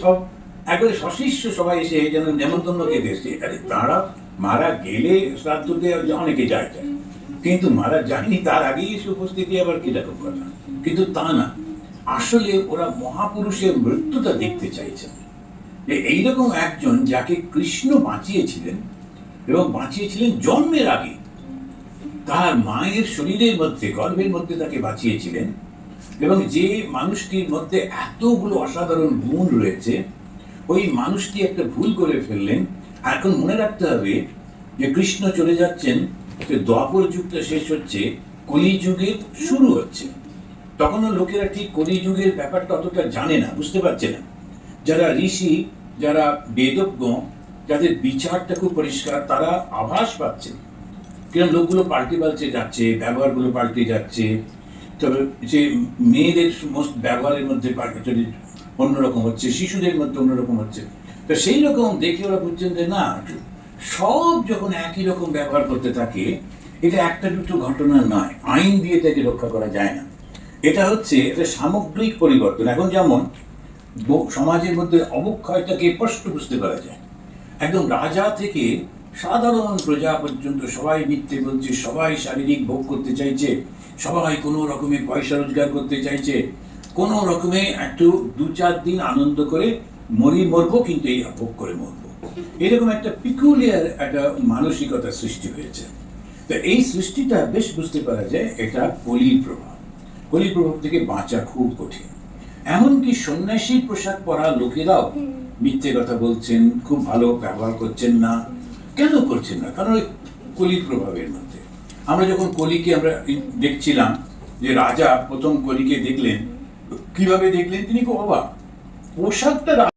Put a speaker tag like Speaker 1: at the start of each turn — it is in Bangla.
Speaker 1: সব, একবারে সশিষ্য সবাই এসে যেন নেমন্তন্নকে দেশে আরে তারা মারা গেলে শ্রাদ্ধ দেওয়া অনেকে যায় যায় কিন্তু মারা যায়নি তার আগেই উপস্থিতি আবার কীরকম কথা। কিন্তু তা না। আসলে ওরা মহাপুরুষের মৃত্যুটা দেখতে চাইছেন যে এইরকম একজন যাকে কৃষ্ণ বাঁচিয়েছিলেন এবং বাঁচিয়েছিলেন জন্মের আগে, তার মায়ের শরীরের মধ্যে, গর্ভের মধ্যে তাকে বাঁচিয়েছিলেন এবং যে মানুষটির মধ্যে এতগুলো অসাধারণ গুণ রয়েছে, ওই মানুষটি একটা ভুল করে ফেললেন। আর এখন মনে রাখতে হবে যে কৃষ্ণ চলে যাচ্ছেন দ্বাপর যুগটা শেষ হচ্ছে, কলিযুগের শুরু হচ্ছে। তখনও লোকেরা ঠিক কলিযুগের ব্যাপারটা অতটা জানে না, বুঝতে পারছে না। যারা ঋষি, যারা বেদজ্ঞ, যাদের বিচারটা খুব পরিষ্কার, তারা আভাস পাচ্ছে। কিরম লোকগুলো পাল্টে পাল্টে যাচ্ছে, ব্যবহারগুলো পাল্টে যাচ্ছে তবে যে মেয়েদের সমস্ত ব্যবহারের মধ্যে পাল্টে অন্যরকম হচ্ছে, শিশুদের মধ্যে অন্যরকম হচ্ছে, তো সেই রকম দেখে ওরা বুঝছেন যে না, সব যখন একই রকম ব্যবহার করতে থাকে, এটা একটা দুটো ঘটনা নয়, আইন দিয়ে তাকে রক্ষা করা যায় না। এটা হচ্ছে এটা সামগ্রিক পরিবর্তন। এখন যেমন সমাজের মধ্যে অবক্ষয়টাকে স্পষ্ট বুঝতে পারা যায়। একদম রাজা থেকে সাধারণ প্রজা পর্যন্ত সবাই মিথ্যে বলছে সবাই শারীরিক ভোগ করতে চাইছে সবাই কোনো রকমের পয়সা রোজগার করতে চাইছে কোনো রকমে একটু দু চার দিন আনন্দ করে মরি মরবো কিন্তু এই ভোগ করে মরবো। এরকম একটা পিকুলিয়ার একটা মানসিকতা সৃষ্টি হয়েছে। তো এই সৃষ্টিটা বেশ বুঝতে পারা যায় এটা কলির প্রভাব। কলির প্রভাব থেকে বাঁচা খুব কঠিন। এমনকি সন্ন্যাসী পোশাক পরা লোকেরাও মিথ্যে কথা বলছেন খুব ভালো ব্যবহার করছেন না। কেন করছেন না? কারণ ওই কলির প্রভাবের মধ্যে। আমরা যখন কলিকে আমরা দেখছিলাম যে রাজা প্রথম কলিকে দেখলেন, কীভাবে দেখলেন? তিনি খুব অবাক। পোশাকটা